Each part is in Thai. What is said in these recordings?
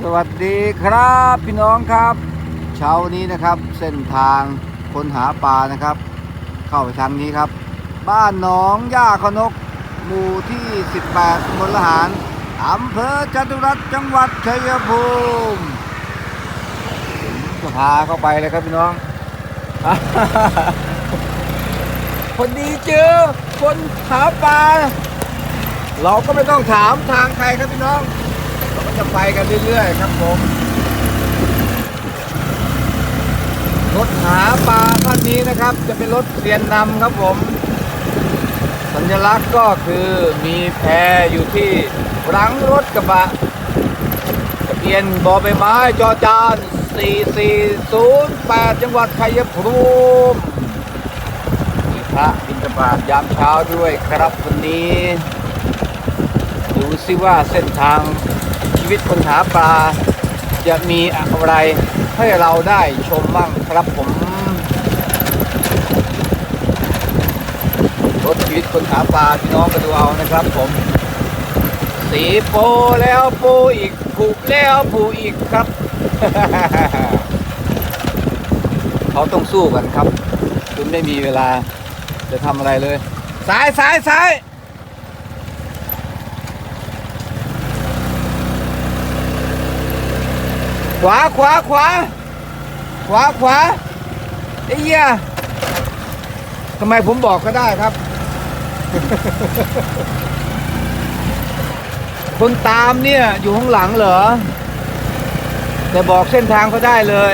สวัสดีครับพี่น้องครับ เช้านี้นะครับเส้นทางคนหาปลานะครับ เข้าไปทางนี้ครับ บ้านหนองย่าขนก หมู่ที่ 18มลหารอำเภอจตุรัสจังหวัดชัยภูมิพาเข้าไปเลยครับพี่น้องคนดีเจอคนหาปลาเราก็ไม่ต้องถามทางใครครับพี่น้อง จะไปกันเรื่อยๆ ครับผมรถหาปลาท่านนี้นะครับ จะเป็นรถเรียนนำครับผม สัญลักษณ์ก็คือมีแพอยู่ที่หลังรถกระบะทะเบียนบอใบไม้จอจาน4408 จังหวัดชัยภูมิมีพระบิณฑบาตยามเช้าด้วยครับวันนี้ ดูซิว่าเส้นทาง วิตคนหาปลา จะมีอะไรให้เราได้ชมบ้างครับผมรถชีวิตคนหาปลาพี่น้องก็ดูเอานะครับผม สีโปแล้วโปอีกผูกแล้วผูอีกครับ เขาต้องสู้กันครับคุณไม่มีเวลาจะทำอะไรเลย ซ้ายซ้ายซ้าย ขวาขวาขวาขวาขวาไอ้เหี้ยทำไมผมบอกก็ได้ครับคนตามเนี่ยอยู่ข้างหลังเหรอ แต่บอกเส้นทางก็ได้เลย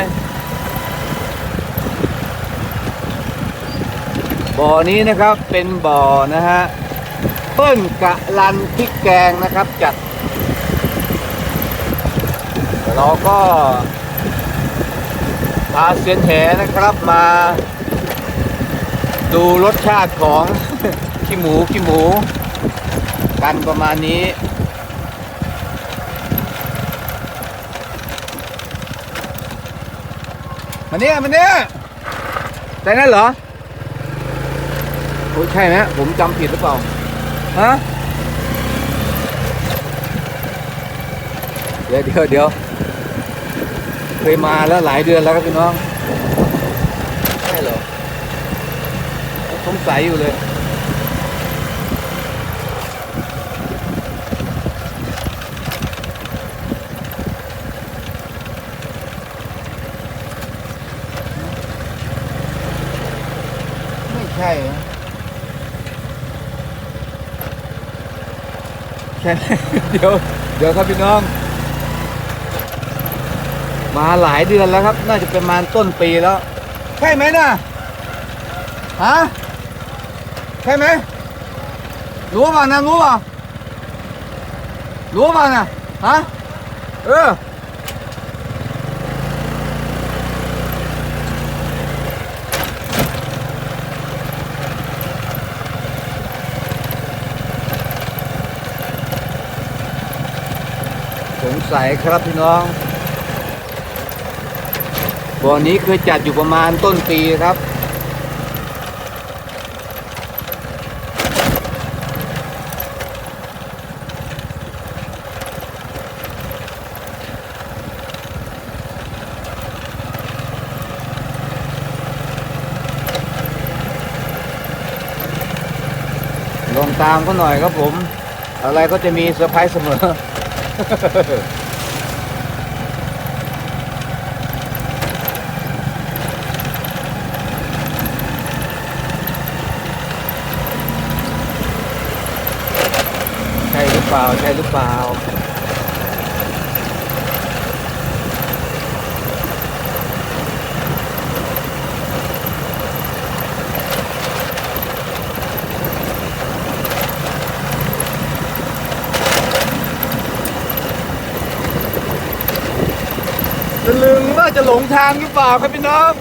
บ่อนี้นะครับเป็นบ่อนะฮะเปิ้ลกะลันพริกแกงนะครับจัด เราก็พาเซียนแหนะครับมา ดูรสชาติของขี้หมูขี้หมู กันประมาณนี้ มาเนี่ยมาเนี่ยแต่นั่นเหรอโอ้ยใช่ไหมผมจำผิดหรือเปล่า ฮะ เดี๋ยวเดี๋ยวเดี๋ยว ยมาแล้วหลายเดือนแล้วครับพี่น้องใช่เหรอสงสัยอยู่เลยไม่ใช่นะใช่เดี๋ยว เดี๋ยวครับพี่น้อง มาหลายเดือนแล้วครับ น่าจะเป็นประมาณต้นปีแล้ว ใช่ไหมน่ะฮะใช่ไหมรู้ป่ะนะรู้ป่ะรู้ป่ะนะฮะเออสงสัยครับพี่น้อง บ่อนี้เคยจัดอยู่ประมาณต้นปีครับ ลองตามก็หน่อยครับผม อะไรก็จะมีเซอร์ไพรส์เสมอ ใช่หรือเป ล่า ใช่หรือเปล่าจะลึงว่าจะหลงทางหรือเปล่าครับพี่น้อง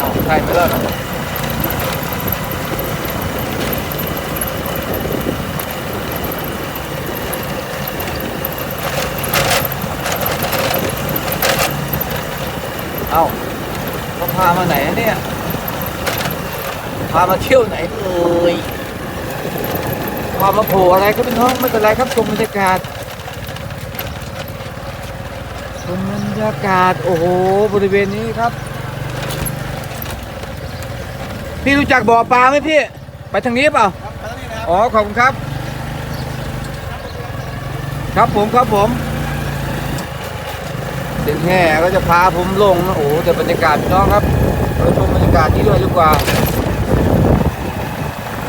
อ้าวใช่ไหมล่ะ พามาเที่ยวไหนเอ่ยพามาโผล่อะไรครับพี่น้องไม่เป็นไรครับชมบรรยากาศชมบรรยากาศโอ้โหบริเวณนี้ครับ พี่รู้จักบ่อปลาไหมพี่ ไปทางนี้เปล่าอ๋อขอบคุณครับ ครับผมครับผมเสียงแห่ก็จะพาผมลงนะโอ้โหแต่บรรยากาศพี่น้องครับเราชมบรรยากาศนี้ด้วยดีกว่า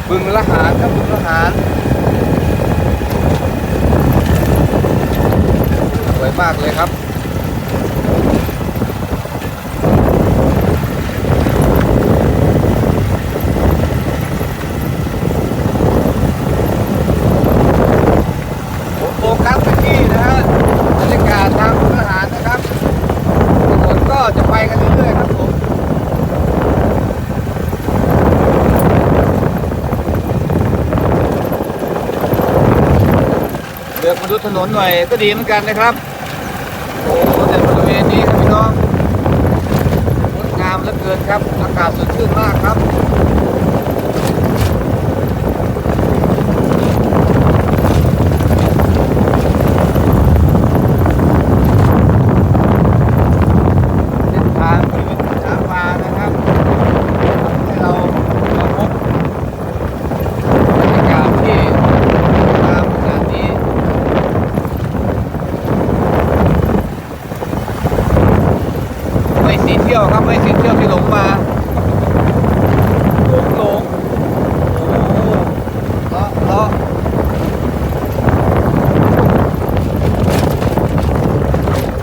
บึงละหารครับบึงละหารสวยมากเลยครับ ผมโฟกัสไปที่นะฮะบรรยากาศทางทหารนะครับถนนก็จะไปกันเรื่อยๆครับผมเลือกมา ดูถนนหน่อยก็ดีเหมือนกันนะครับ โอ้โหแต่บริเวณนี้ครับพี่น้องงดงามเหลือเกินครับ อากาศสดชื่นมากครับ เส้นทางชีวิตช้างป่านะครับให้เรามาพบบรรยากาศที่งามขนาดนี้ไม่สีเที่ยวครับไม่สีเที่ยวที่หลงมาหลงหลงโอ้โหเลาะเลาะ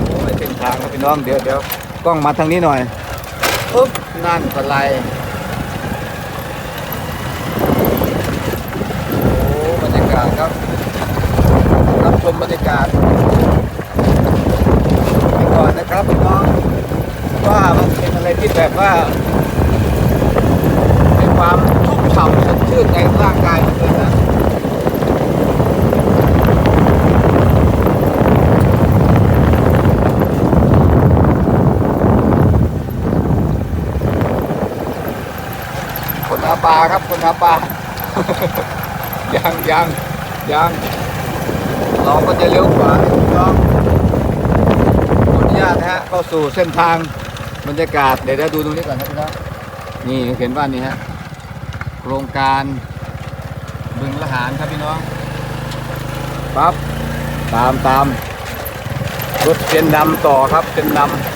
โอ้ยเส้นทางครับพี่น้ องเดี๋ยวเดี๋ยวกล้องมาทางนี้หน่อยปุ๊บนั่นปลาไหลโอ้บรรยากาศครับรับชมบรรยากาศไปก่อนนะครับพี่น้องว่ามันเป็นอะไรที่แบบว่าเป็นความชุ่มฉ่ำสดชื่นในร่างกายมันเลยนะา ปลาครับคนหาปลา ยังยังยังเราก็จะเลี้ยวขวานะพี่น้องขออนุญาตนะฮะเข้าสู่เส้นทางบรรยากาศเดี๋ยวเราดูตรงนี้ก่อนนะพี่น้องนี่เห็นว่านี่ฮะโครงการบึงละหารครับพี่น้องปั๊บตามตามรถเส้นดำต่อครับเส้นดำ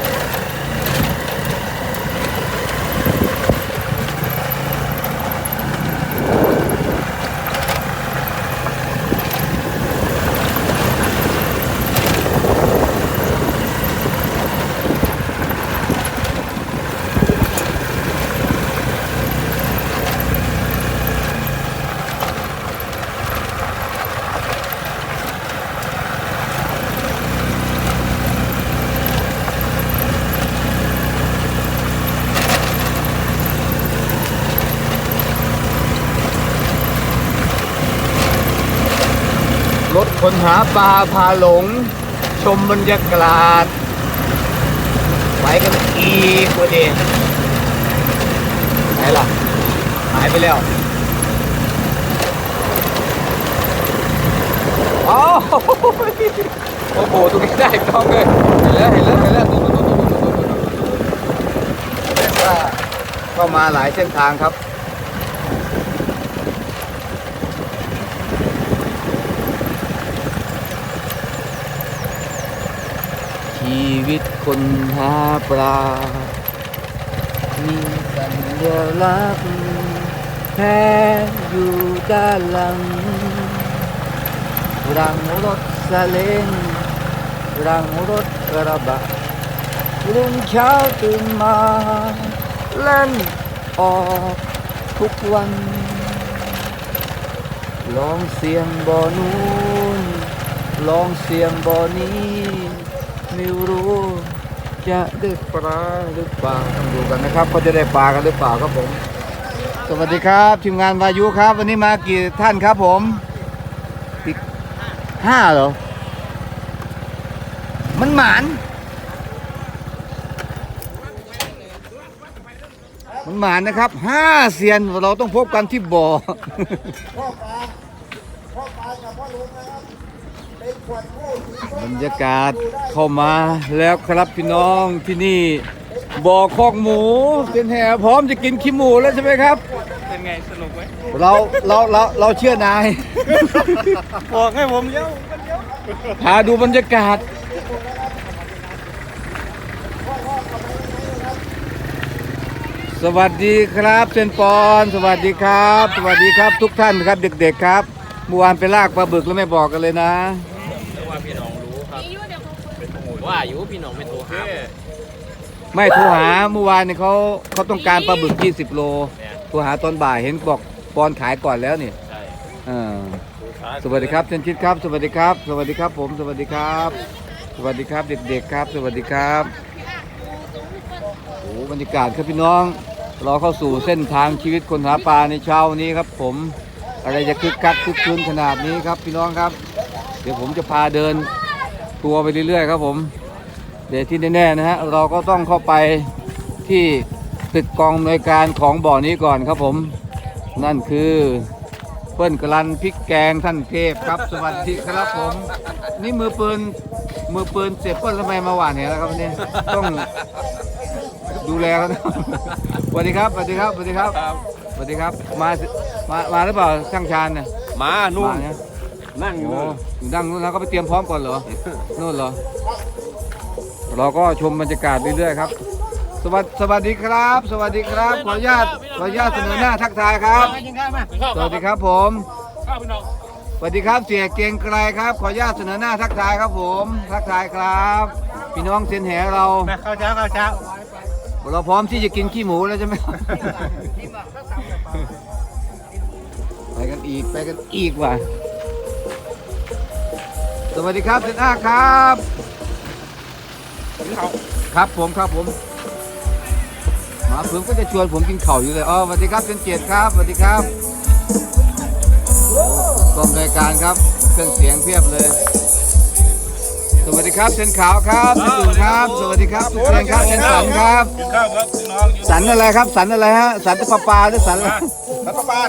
คนหาปลาพาหลง ชมบรรยากาศไปกันอีกว่าดีไหนล่ะ หายไปแล้วอ๋อโอ้โหตรงนี้ได้กล้องเลยเห็นแล้วเห็นแล้วเห็นแล้วดูดูดูดูดูดูดูแสดงว่าก็มาหลายเส้นทางครับ ชีวิตคนหาปลา มีสัญลักษณ์แพ้อยู่ด้านหลัง รังรถสาเล้งรังรถกระบะรุ่งเช้าตื่นมา เล่นออกทุกวันลองเสียงบ่อนู้นลองเสียงบ่อนี้ ไม่รู้ จะได้ปลาหรือเปล่าต้องดูกันนะครับเขาจะได้ปลากันหรือเปล่าครับผม สวัสดีครับทีมงานวายุครับ วันนี้มากี่ท่านครับผมอีกห้าเหรอ มันหมาน มันหมานนะครับห้าเซียนเราต้องพบกันที่บ่อพ่อปลาพ่อปลากับพ่อลุงนะครับเป็นขวด บรรยากาศเข้ามาแล้วครับพี่น้องที่นี่บ่อคอกหมูเป็นแห่พร้อมจะกินขี้หมูแล้วใช่ไหมครับ เป็นไงสนุกไหมเราเราเราเราเชื่อนาย บอกให้ผมเย้าพาดูบรรยากาศ สวัสดีครับเซนปอน สวัสดีครับ สวัสดีครับทุกท่านครับเด็กๆครับเมื่อวานไปลากปลาบึกแล้วไม่บอกกันเลยนะ ว่าพี่น้องรู้ครับ ว่าอยู่พี่น้องไม่โทรหาไม่โทรหาเมื่อวานเนี่ยเขาเขาต้องการปลาบึก20 โลเนี่ยโทรหาตอนบ่ายเห็นบอกปอนขายก่อนแล้วนี่ใช่เออสวัสดีครับเซนชิดครับ สวัสดีครับ สวัสดีครับผม สวัสดีครับ สวัสดีครับเด็กๆครับ สวัสดีครับโอ้บรรยากาศครับพี่น้องเราเข้าสู่เส้นทางชีวิตคนหาปลาในเช้านี้ครับ ผมอะไรจะคึกคักคึกคืนขนาดนี้ครับ พี่น้องครับ เดี๋ยวผมจะพาเดิน ตัวไปเรื่อยๆครับผม เดี๋ยวที่แน่ๆนะฮะเราก็ต้องเข้าไปที่ตึกกองอำนวยการของบ่อนี้ก่อนครับผม นั่นคือเปิ้ลกลันพริกแกงท่านเทพครับ สวัสดีครับผม นี่มือปืนมือปืนเสียเปิ้ลทำไมมาหวานเนี่ยแล้วครับวันนี้ต้องดูแลเขานะสวัสดีครับสวัสดีครับสวัสดีครับสวัสดีครับมามามาหรือเปล่าช่างชานเนี่ยมานู่นมาเนี่ยนั่งอยู่โอ้นู่นอยู่ดังนู้นแล้วก็ไปเตรียมพร้อมก่อนเหรอนู่นเหรอ เราก็ชมบรรยากาศเรื่อยๆครับ สวัสสวัสดีครับ สวัสดีครับ ขออนุญาตขออนุญาตเสนอหน้าทักทายครับ สวัสดีครับผม ข้าวพี่น้องสวัสดีครับเสียเกรียงไกรครับ ขออนุญาตเสนอหน้าทักทายครับผม ทักทายครับ พี่น้องเซียนแหเรา มาข้าวเช้าข้าวเช้าเราพร้อมที่จะกินขี้หมูแล้วใช่ไหม ไปกันอีกไปกันอีกว่ะ สวัสดีครับเซนอาครับ ครับผมครับผมหมาเพิ่มก็จะชวนผมกินเข่าวอยู่เลยอ๋อสวัสดีครับเซนเจตครับสวัสดีครับกองรายการครับเครื่องเสียงเพียบเลย สวัสดีครับเซนขาวครับเซนตุ่นครับ สวัสดีครับทุกท่านครับเซนสันครับกินข้าวครับพี่น้องอยู่สันอะไรครับ สันอะไรฮะสันปลาปลาหรือสันอะไรแล้วก็ปลา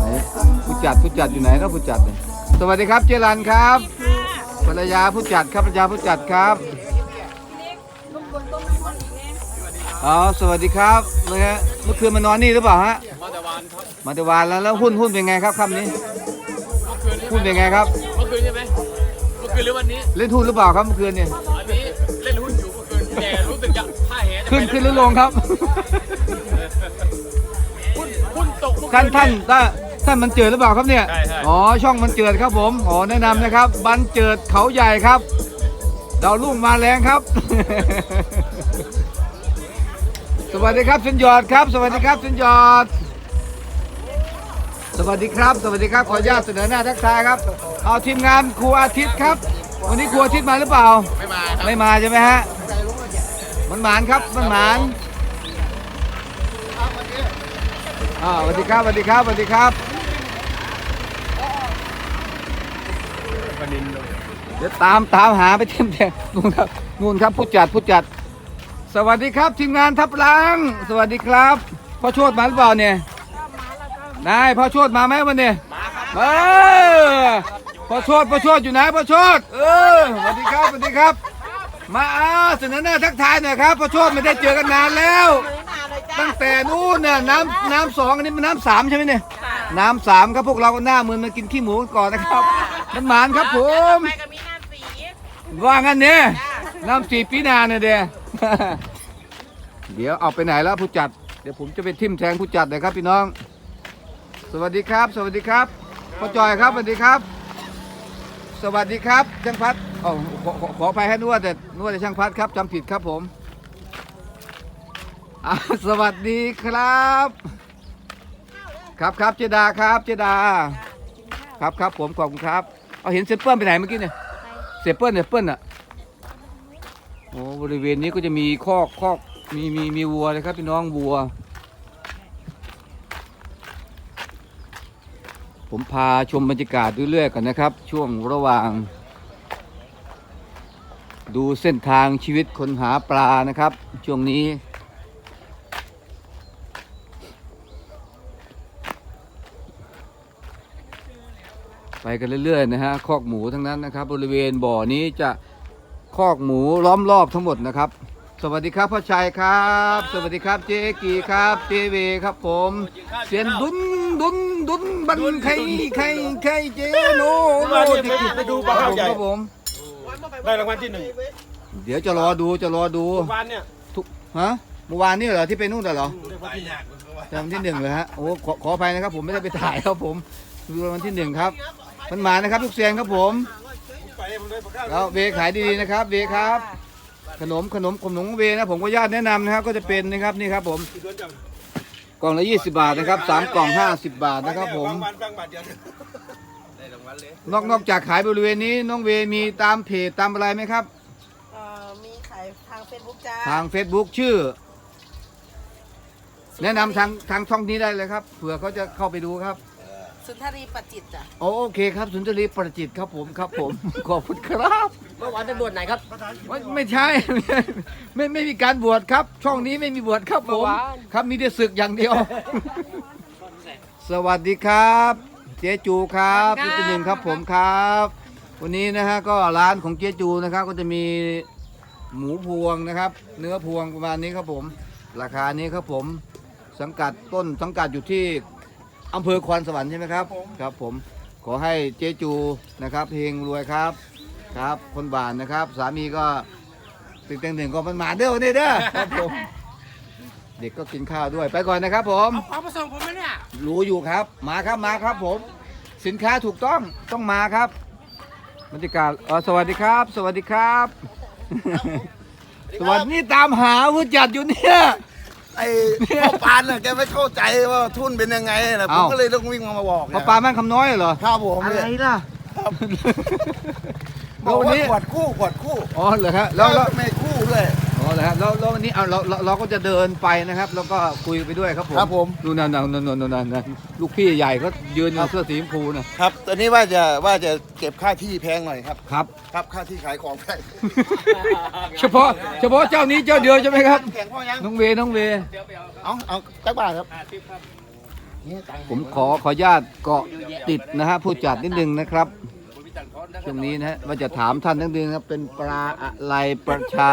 ไหนผู้จัดผู้จัดอยู่ไหนครับผู้จัดเนี่ย สวัสดีครับเจรันครับภรรยาผู้จัดครับภรรยาผู้จัดครับอ๋อสวัสดีครับนะฮะเมื่อคืนมานอนนี่หรือเปล่าฮะมาตะวันครับมาแต่วานแล้วแล้วหุ้นหุ้นเป็นไงครับค่ำนี้หุ้นเป็นไงครับเมื่อคืนใช่ไหมเมื่อคืนหรือวันนี้เล่นหุ้นหรือเปล่าครับเมื่อคืนเนี่ยอันนี้เล่นหุ้นอยู่เมื่อคืนแต่รู้สึกจะผ้าแหจะขึ้นขึ้นหรือลงครับหุ้นหุ้นตกเมื่อคืท่านท่านท่าน ท่านมันเจิดหรือเปล่าครับเนี่ย ใช่ใช่ อ๋อช่องมันเจิดครับผมอ๋อแนะนำนะครับ บันเจิดเขาใหญ่ครับดาวรุ่งมาแรงครับ สวัสดีครับเซนหยอดครับ สวัสดีครับเซนหยอด สวัสดีครับ สวัสดีครับขออนุญาตเสนอหน้าทักทายครับ เอาทีมงานครูอาทิตย์ครับ วันนี้ครูอาทิตย์มาหรือเปล่า ไม่มาครับไม่มาใช่ไหมฮะ มันหมานครับ มันหมานอ่าสวัสดีครับสวัสดีครับสวัสดีครับ ปนินเลยเดี๋ยวตามตามหาไปเต็มเต็มนู่นครับนู่นครับผู้จัดผู้จัด สวัสดีครับทีมงานทับลังสวัสดีครับพ่อโชดมาหรือเปล่าเนี่ยนายพ่อโชดมาไหมวันนี้เออพ่อโชดพ่อโชดอยู่ไหนพ่อโชดเออสวัสดีครับสวัสดีครับ มาอาสนอหน้าทักทายหน่อยครับพ่อโชดไม่ได้เจอกันนานแล้ว ตั้งแต่นู้นน่ะน้ำน้ำสองอันนี้มันน้ำสามใช่ไหมเนี่ย น้ำสามครับพวกเราก็หน้ามือมากินขี้หมูก่อนนะครับมันหมานครับผมไปกับมีน้ำสีว่างั้นเนี่ยน้ำสีปีนาเนี่ยเดีย เดี๋ยวเอาไปไหนแล้วผู้จัด เดี๋ยวผมจะไปทิมแทงผู้จัดเลยครับพี่น้อง สวัสดีครับ สวัสดีครับพ่อจอยครับสวัสดีครับ สวัสดีครับช่างพัดอ๋อขอขอขออภัยให้นวดแต่นวดแต่ช่างพัดครับจำผิดครับผมอ่าสวัสดีครับ ครับครับเจดาครับเจดา ครับครับผมขอบคุณครับเอาเห็นเซนเปิ้ลไปไหนเมื่อกี้เนี่ยเสียเปิ้ลเนี่ยเปิ้ลอะโอ้บริเวณนี้ก็จะมีคอกคอกมีมีมีวัวเลยครับพี่น้องวัว ผมพาชมบรรยากาศเรื่อยๆกันนะครับ ช่วงระหว่าง ดูเส้นทางชีวิตคนหาปลานะครับ ช่วงนี้ ไปกันเรื่อยๆนะฮะคอกหมูทั้งนั้นนะครับ บริเวณบ่อนี้จะคอกหมูล้อมรอบทั้งหมดนะครับ สวัสดีครับพ่อชัยครับ สวัสดีครับเจ๊กีครับเจเวครับผมเสียนดุนดุนดุนบันไข่ไข่ไข่เจโนโนไปดูปลาคข้ารัวใหญ่บผมได้รางวัลที่หนึ่งเดี๋ยวจะรอดูจะรอดูวันเนี่ยทุกฮะเมื่อวานนี่เหรอที่ไปนู่นเหรอรางวัลที่หนึ่งเลยฮะโอ้ขอขออภัยนะครับผมไม่ได้ไปถ่ายครับผมดูรางวัลที่หนึ่งครับ มันมานะครับทุกเสียงครับผมไปผมเลยปลาข้าวแล้วเวขายดีๆนะครับ เวครับ ขนมขนมขนมเวนะผมก็ญาติแนะนำนะครับ ก็จะเป็นนะครับนี่ครับผมที่สวนจังกล่องละ20 บาทนะครับสามกล่อง 50 บาทนะครับผมบางวันบางบาทเดียวนอกนอกจากขายบริเวณนี้น้องเวมีตามเพจตามอะไรไหมครับ เอ่อมีขายทางเฟซบุ๊กจ้าทาง Facebook ชื่อ แนะนำทางทางช่องนี้ได้เลยครับเผื่อเขาจะเข้าไปดูครับ สุนทรีปัจจิตจ้ะโอโอเคครับ สุนทรีประจิตครับผมครับผม ขอบคุณครับเมื่อวานไปบวชไหนครับไม่ไม่ใช่ ไม่ไม่มีการบวชครับ ช่องนี้ไม่มีบวชครับผมเมื่อวานครับมีแต่ศึกอย่างเดียว สวัสดีครับ เจ๊จูครับพี่ที่หนึ่งครับผมครับ วันนี้นะฮะก็ร้านของเจ๊จูนะครับ ก็จะมีหมูพวงนะครับ เนื้อพวงประมาณนี้ครับผม ราคานี้ครับผมสังกัดต้นสังกัดอยู่ที่ อำเภอคอนสวรรค์ใช่ไหมครับ ครับผม ขอให้เจ๊จูนะครับเฮงรวยครับ ครับ คนบานนะครับ สามีก็ตึกเต็งหนึ่งก็มันหมาเด้อวันนี้เด้อครับผม เด็กก็กินข้าวด้วย ไปก่อนนะครับผม เอามาส่งผมไหมเนี่ยรู้อยู่ครับ มาครับมาครับผม สินค้าถูกต้องต้องมาครับบรรยากาศเออสวัสดีครับ สวัสดีครับ สวัสดีตามหาผู้จัดอยู่เนี่ย ไอ้พ่อปานน่ะแกไม่เข้าใจว่าทุนเป็นยังไงนะผมเอ้า ก็เลยต้องวิ่งมาบอกปลาปลาแม่งคำน้อยเหรอครับผมอะไรเนี่ยล่ะ บแล้วอกวันว่านี้ขวดคู่ขวดคู่อ๋อเหรอฮะแล้วแล้วไม่คู่ด้วย อ๋อเหรอฮะแล้วแล้ววันนี้เอาเราเราเราก็จะเดินไปนะครับ แล้วก็คุยไปด้วยครับผมครับผมดูนั่นนั่นนั่นนั่นนั่นนั่นลูกพี่ใหญ่เขายืนอยู่เสื้อสีชมพูนะครับตอนนี้ว่าจะว่าจะเก็บค่าที่แพงหน่อยครับ ครับ ครับค่าที่ขายของแพงเฉพาะเฉพาะเจ้านี้เจ้าเดียวใช่ไหมครับ แข่งพ่อยังน้องเวน้องเว เอาเอาจักบาทครับนี่ตังค์ผมขอขออนุญาตเกาะติดนะฮะผู้จัดนิดนึงนะครับช่วงนี้นะฮะว่าจะถามท่านนิดนึงครับเป็นปลาอะไรประชา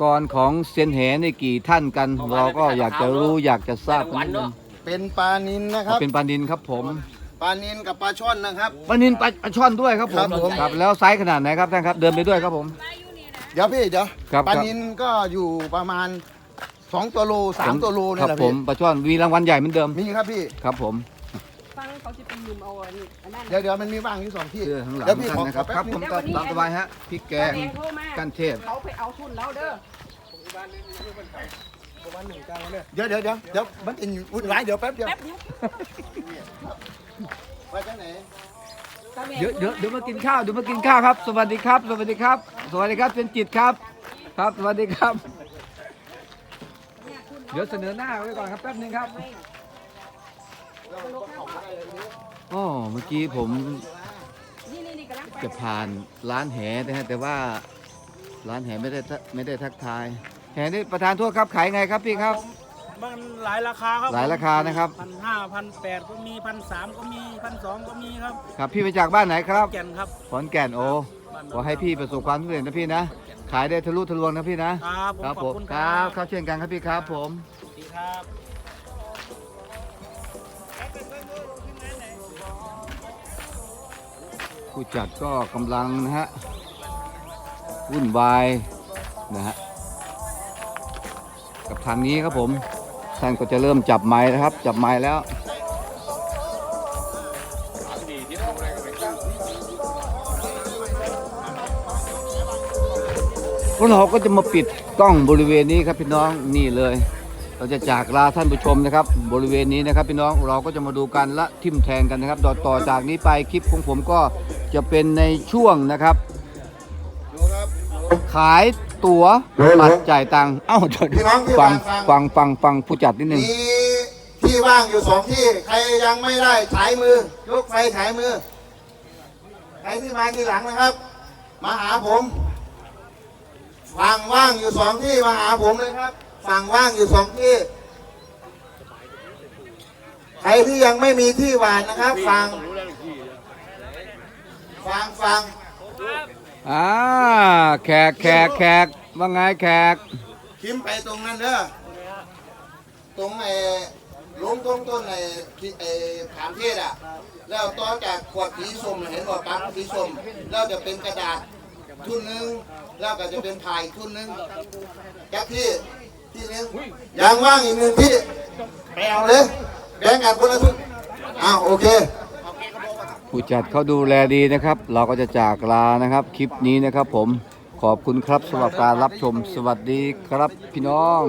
กรของเซียนแหนี่กี่ท่านกัน เราก็อยากจะรู้อยากจะทราบนิดนึงเป็นปลานินนะครับเป็นปลานินครับผมปลานินกับปลาช่อนนะครับ ปลานินปลาปลาช่อนด้วยครับผมครับผม ครับแล้วไซส์ขนาดไหนครับท่านครับเดินไปด้วยครับผม เดี๋ยวพี่เดี๋ยวครับ ปลานินก็อยู่ประมาณสองตัวโลสามตัวโลคนี่รับแหละผพี่มปลาช่อนมีรางวัลใหญ่เหมือนเดิมมีครับพี่ ครับผม ฟังเขาจะไปยืมเอาอันนี้อันนั้นเดี๋ยวเดี๋ยวมันมีว่างอยู่สองที่เสื้อข้างหลังเดี๋ยวพี่ท่าขอนนะครับขอครับแป๊ผมนึงก็ตามสบายฮะพริกแกง แดงโทรมากันเทศเขาไปเอาทุนแล้วเด้อเดี๋ยวเดี๋ยวเดี๋ยวเดี๋ยวมันจะวุ่นวายเดี๋ยวแป๊บเดียวแป๊บเดียวไปจังไหนตาแดงเดี๋ยวเดี๋ยวเดี๋ยวมากินข้าวเดี๋ยวมากินข้าวครับ สวัสดีครับ สวัสดีครับ สวัสดีครับเป็นจิตครับ ครับ สวัสดีครับ เดี๋ยวเสนอหน้าไว้ก่อนครับแป๊บนึงครับ อ๋อเมื่อกี้ผมนี่นี่นี่กำลังไปจะผ่านร้านแหนะฮะแต่ว่าร้านแหไม่ได้ทักไม่ได้ทักทาย แหนี่ประธานโทษครับขายไงครับพี่ครับ มันหลายราคาครับหลายราคานะครับ พันห้าพันแปดก็มีพันสามก็มีพันสองก็มีครับ ครับพี่มาจากบ้านไหนครับแก่นครับขอนแก่นโอขอให้พี่ประสบความสำเร็จนะพี่นะ ขายได้ทะลุทะลวงนะพี่นะครับผมครับขผอบมคุณคครัรับบครับเช่นกันครับพี่ครับผมสวัสดีครับ ผู้จัดก็กำลังนะฮะวุ่นวายนะฮะกับทางนี้ครับผมท่านก็จะเริ่มจับไม้แล้วครับ จับไม้แล้วพวเราก็จะมาปิดกล้องบริเวณนี้ครับพี่น้องนี่เลย เราจะจากลาท่านผู้ชมนะครับ บริเวณนี้นะครับ พี่น้องเราก็จะมาดูกันละทิมแทงกันนะครับ ต่อต่อจากนี้ไปคลิปของผมก็จะเป็นในช่วงนะครับดูครับ ขายตั๋วบัตรจ่ายตังค์เอ้าเดี๋ยวพี่น้องที่ฟังฟัง ฟังฟังฟังผู้จัดนิดนึง มีที่ว่างอยู่สองที่ใครยังไม่ได้ฉายมือยกไฟฉายมือใครที่มาทีหลังนะครับ มาหาผมฝั่งว่างอยู่สองที่มาหาผมเลยครับ ฝั่งว่างอยู่สองที่ ใครที่ยังไม่มีที่หวานนะครับ ฟัง ฟังฟังอ่าแขกแขกแขกว่าไงแขกคิมไปตรงนั้นเด้อตรงไอ้ลุงตรงต้นไอ้ที่ไอ้ขามเทศอะ แล้วต่อจากขวดสีส้มน่ะเห็นว่าปั๊บสีส้มแล้วจะเป็นกระดาษทุนหนึง แล้วก็จะเป็นพายทุนหนึงจักที่ ที่หนึงยังว่างอีกหนึ่งที่ไปเอาเลยแบ่งกันคนละทุนอ้าวโอเคผู้จัดเขาดูแลดีนะครับ เราก็จะจากลานะครับ คลิปนี้นะครับผมขอบคุณครับสำหรับการรับชมสวัสดีครับพี่น้อง